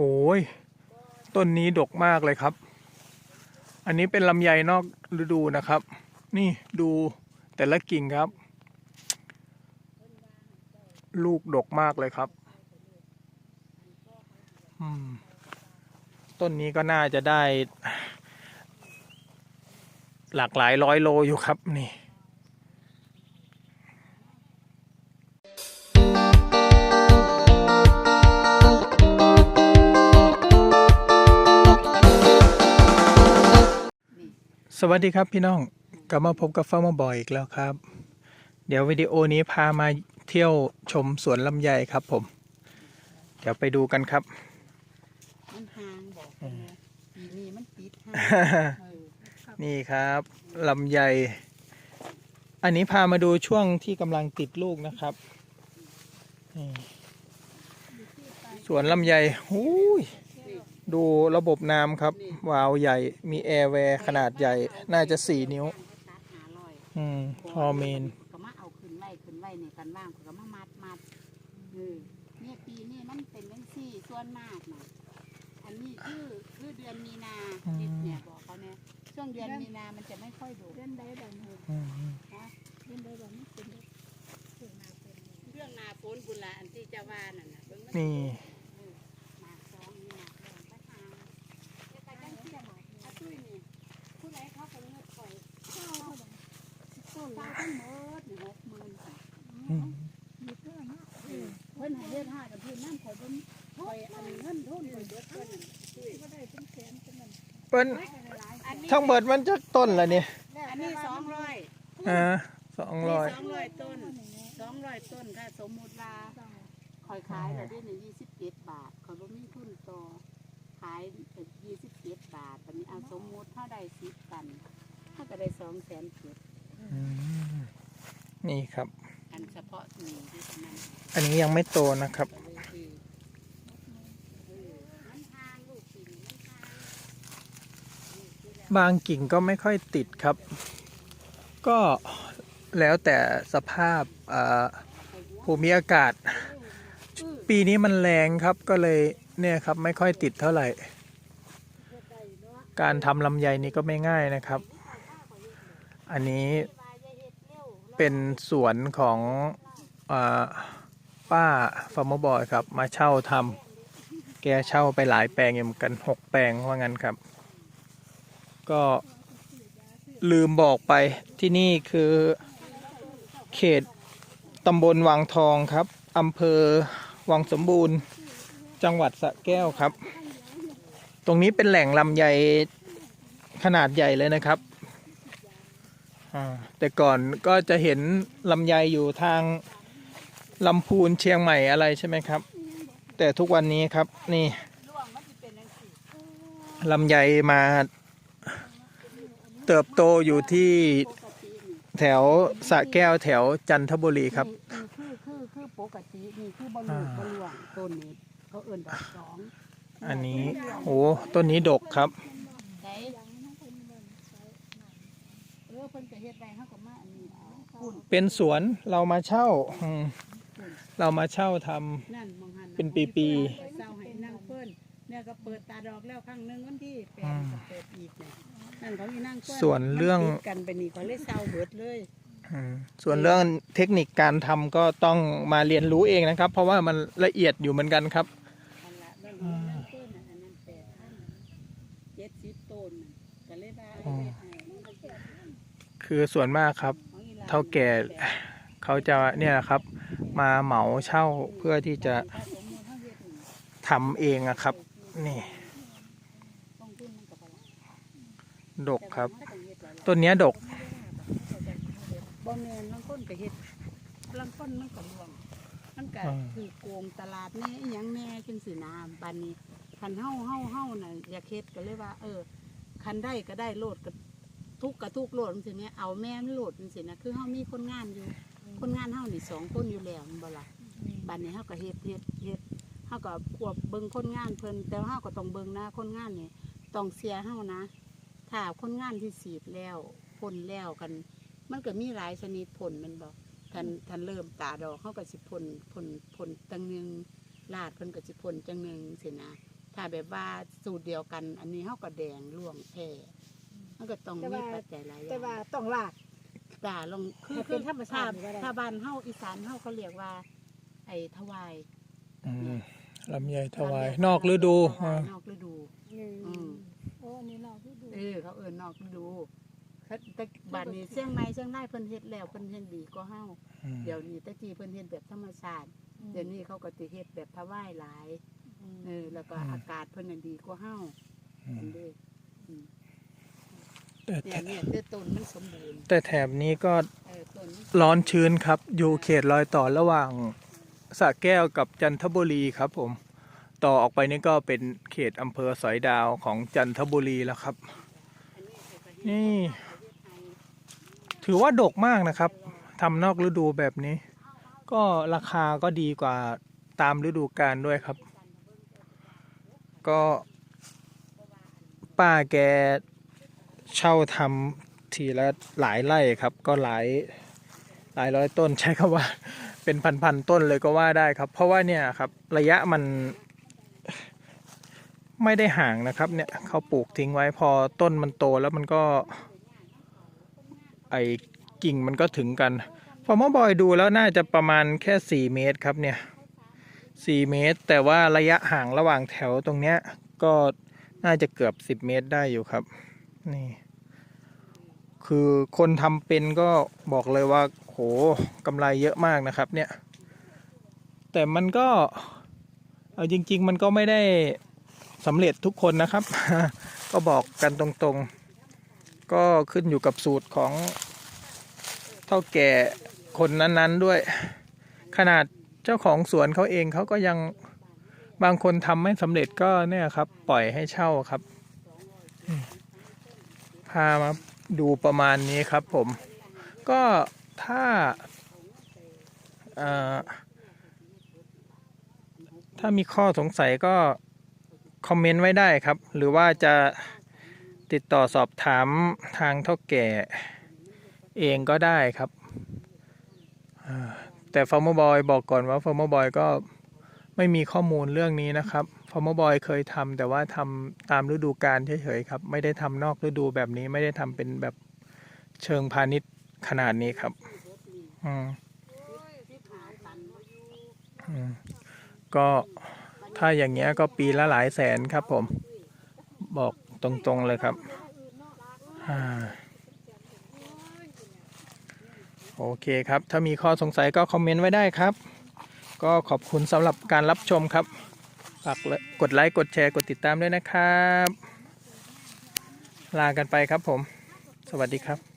โอ้ยต้นนี้ดกมากเลยครับ อันนี้เป็นลำไยนอกฤดูนะครับ นี่ดูแต่ละกิ่งครับ ลูกดกมากเลยครับต้นนี้ก็น่าจะได้ หลากหลายร้อยโลอยู่ครับนี่ สวัสดีครับพี่น้องกลับมาพบกับฟ้ามาบอยอีกแล้วครับ เดี๋ยววิดีโอนี้พามาเที่ยวชมสวนลำไยครับผม เดี๋ยวไปดูกันครับ มันห่างบอกกันนะปีนี้มันปิดห่างเออนี่ครับลำไย อันนี้พามาดูช่วงที่กำลังติดลูกนะครับนี่สวนลำไยหูย ดูระบบน้ำครับ วาล์วใหญ่ มีแอร์แวร์ขนาดใหญ่ น่าจะสี่นิ้วตัดหาลอยอืมฮอร์เมนก็มาเอาขึ้นไว้ขึ้นไว้ในกันว่างก็มามัดมัดเออเนี่ยปีนี้มันเป็นจังซี่ส่วนมากนะอันนี้คือคือเดือนมีนาอืมทิศเนี่ยบอกเขาเนี่ยช่วงเดือนมีนา มันจะไม่ค่อยโดดเล่นได้แบบนี้อืมนะเล่นได้แบบนี้เป็นแบบเรื่องนาเป็นเรื่องนาฝนบุญละอันที่จะว่านั่นนะเบิ่งมัน นี่ เออหมากสองนี่หมากแดงไปทางไปไปจังซี่หมากอาตุ้ยนี่ผู้ใดเขาก็เงินข่อย ข้าวเท่าไหร่ต้น เศร้าละทั้งหมดนี่หกหมื่นค่ะอืมมีเพื่อนนะเออเพิ่นให้เฮ็ดให้กับเพิ่นนั่นข่อยเพิ่นข่อยอันเงินทุนข่อยเบิดเพิ่นนั่นตุ้ยก็ได้เป็นแสนเป็นเงินเปิ้นอันนี้ทั้งเบิดมันจะต้นละเนี่ยอันนี้สองร้อยอ่าสองร้อยสองร้อยต้นสองร้อยต้นค่ะสมมุติว่าข่อยขายแล้วได้หนึ่งยี่สิบเจ็ดบาทข่อยบ่มีทุนต่อขายยี่สิบเจ็ดบาทอันนี้เอาสมมุติเท่าใดสิบตันเท่าก็ได้สองแสนเจ็ดอืม นี่ครับ อันเฉพาะนี่ที่เท่านั้นอันนี้ยังไม่โตนะครับก็เลยคือเออมันทางลูกสิ่งมันทางนี่คือแล้วบางกิ่งก็ไม่ค่อยติดครับ ก็แล้วแต่สภาพอ่าภูมิอากาศ ปีนี้มันแรงครับก็เลยเนี่ยครับไม่ค่อยติดเท่าไหร่ การทำลำไยนี่ก็ไม่ง่ายนะครับ อันนี้ เป็นสวนของอป้าฟาร์มบอยครับ มาเช่าทำแกเช่าไปหลายแปลงเหมือนกันหกแปลงว่างั้นครับ ก็ลืมบอกไปที่นี่คือเขตตำบลวังทองครับอำเภอวังสมบูรณ์ จังหวัดสระแก้วครับ ตรงนี้เป็นแหล่งลำไยขนาดใหญ่เลยนะครับ แต่ก่อนก็จะเห็นลำไยอยู่ทางลำพูนเชียงใหม่อะไรใช่ไหมครับ แต่ทุกวันนี้ครับนี่ร่วงมันจะเป็นจังซี่ลำไยมาเติบโตอยู่ที่ปกตินี่แถวสระแก้วแถวจันทบุรีครับนี่คือคือคือปกตินี่คือบอลลูนบอลลวงต้นนี้เขาเอิ่นดอกสองอันนี้โอ้ต้นนี้ดกครับ ไหน เออเพิ่นก็เฮ็ดไว้เฮาก็มาอันนี้เอาคุณเป็นสวนเรามาเช่าอืมเรามาเช่าทำ นั่นมองหันเป็นปีๆไปเศร้าให้นั่งเพิ่นเนี่ยก็เปิดตาดอกแล้วครั้งหนึงวันที่แปดก็เปิดอีกเนี่ยนั่นเขาอีนั่งเพิ่นส่วนเรื่องมันติดกันไปนี่เขาเลยเศร้าเบิดเลยอืมส่วนเรื่องเทคนิคการทำก็ต้องมาเรียนรู้เองนะครับ เพราะว่ามันละเอียดอยู่เหมือนกันครับ อันละเรื่องของนั่งเพิ่นน่ะอันนั้นแปดพันเจ็ดสิบต้นน่ะก็เลยว่าเอาไปให้มันก็เจ็ดพัน คือส่วนมากครับ เท่าแก่เขาจะเนี่ยครับ มาเหมาเช่าเพื่อที่จะทำเองอะครับ นี่ดกครับแต่ว่ามันก็ต้องเฮ็ดหลายๆต้นนี้ดกบ่แม่นลางคนก็เฮ็ดลางคนมันก็รวมมันก็คือโกงตลาดแน่ยังแน่จังซี่นะบัดนี้คันเฮาเฮาเฮาน่ะอยากเฮ็ดก็เลยว่า เออคันได้ก็ได้โลดก็ ทุกก็ทุกโลดจังซี่เนี่ยเอาแม่นโลดจังซี่นะคือเฮามีคนงานอยู่ คนงานเฮานี่สองคนอยู่แล้วแม่นบ่ล่ะบัดนี้เฮาก็เฮ็ดเฮ็ดเฮ็ดเฮาก็ควบเบิ่งคนงานเพิ่นแต่ว่าเฮาก็ต้องเบิ่งนะคนงานนี่ต้องเสียเฮานะ ถ้าคนงานที่สีดแล้วพ่นแล้วกัน มันก็มีหลายชนิดผลแมันบอกทันทันเริ่มตาดอกเขาก็สิผลผลผลจังหนึ่งลาดเพิ่นก็สิผลจังหนึ่งสินะถถ้าแบบว่าสูตรเดียวกัน อันนี้เฮาก็แดงร่วงแพ้ มันก็ต้องมีปัจจัยหลายอย่าแต่งว่าต้องลาก จ้าลองคือให้คืเป็อนธรรมชาตินี่ก็ได้ถ้าบ้านเฮาอีสานเฮาเขาเรียกว่า ไอ้ถวายอืมลำไยถวาย นอกฤดูถวาอ่ายนอกฤดูอืมอืม โอ้อันนี้เราที่ดูเออเขาเอิ้นนอกฤดูแต่แต่บ้านนี้เชียงใหม่เชียงรายเพิ่นเฮ็ดแล้วเพิ่นเฮ็ดดีกว่าเฮาอืมเดี๋ยวนี้แตะกี้เพิ่นเฮ็ดแบบธรรมชาติ เดี๋ยวนี้เขาก็สิเฮ็ดแบบถวายหลายเออแล้วก็อากาศเพิ่นน่ะดีกว่าเฮาอืมอันเด้อืม แต่เนี่ยเนี่ยคือต้นมันสมบูรณ์แต่แถบนี้ก็เออต้นมันร้อนชื้นครับ อยู่เขตรอยต่อระหว่างสระแก้วกับจันทบุรีครับผม ต่อออกไปนี่ก็เป็นเขตอำเภอสอยดาวของจันทบุรีแล้วครับ นี่ ถือว่าดกมากนะครับทำนอกฤดูแบบนี้ ก็ราคาก็ดีกว่าตามฤดูกาลด้วยครับ ก็ป้าแก เช่าทำทีละหลายไร่ครับ ก็หลายหลายร้อยต้นใช้คำว่าเป็นพันๆต้นเลยก็ว่าได้ครับ เพราะว่าเนี่ยครับระยะมันไม่ได้ห่างนะครับเนี่ยเขาปลูกทิ้งไว้พอต้นมันโตแล้วมันก็ ไอกิ่งมันก็ถึงกันฟอร์มบอยดูแล้วน่าจะประมาณแค่สี่เมตรครับเนี่ยสี่เมตร แต่ว่าระยะห่างระหว่างแถวตรงเนี้ยก็น่าจะเกือบสิบเมตรได้อยู่ครับ นี่ คือคนทำเป็นก็บอกเลยว่าโหกำไรเยอะมากนะครับ เนี่ย แต่มันก็ เอาจริง ๆ มันก็ไม่ได้สำเร็จทุกคนนะครับ ก็บอกกันตรงๆ ก็ขึ้นอยู่กับสูตรของเท่าแก่คนนั้นๆด้วย ขนาดเจ้าของสวนเขาเองเขาก็ยังบางคนทำไม่สำเร็จก็เนี่ยครับ ปล่อยให้เช่าครับ พามาดูประมาณนี้ครับผม ก็ถ้าถ้ามีข้อสงสัยก็ คอมเมนต์ไว้ได้ครับ หรือว่าจะติดต่อสอบถามทางเท่าแก่เองก็ได้ครับแต่ฟอร์มบอยบอกก่อนว่าฟอร์มบอยก็ไม่มีข้อมูลเรื่องนี้นะครับ ฟอร์มบอยเคยทำแต่ว่าทำตามฤดูกาลเฉยๆครับ ไม่ได้ทำนอกฤดูแบบนี้ไม่ได้ทำเป็นแบบเชิงพาณิชย์ขนาดนี้ครับ อืมก็ถ้าอย่างเงี้ยก็ปีละหลายแสนครับผม บอกตรงๆเลยครับอโอเคครับ ถ้ามีข้อสงสัยก็คอมเมนต์ไว้ได้ครับ ก็ขอบคุณสำหรับการรับชมครับ ฝากกดไลค์ กดแชร์ กดติดตามด้วยนะครับ ลากันไปครับผม สวัสดีครับ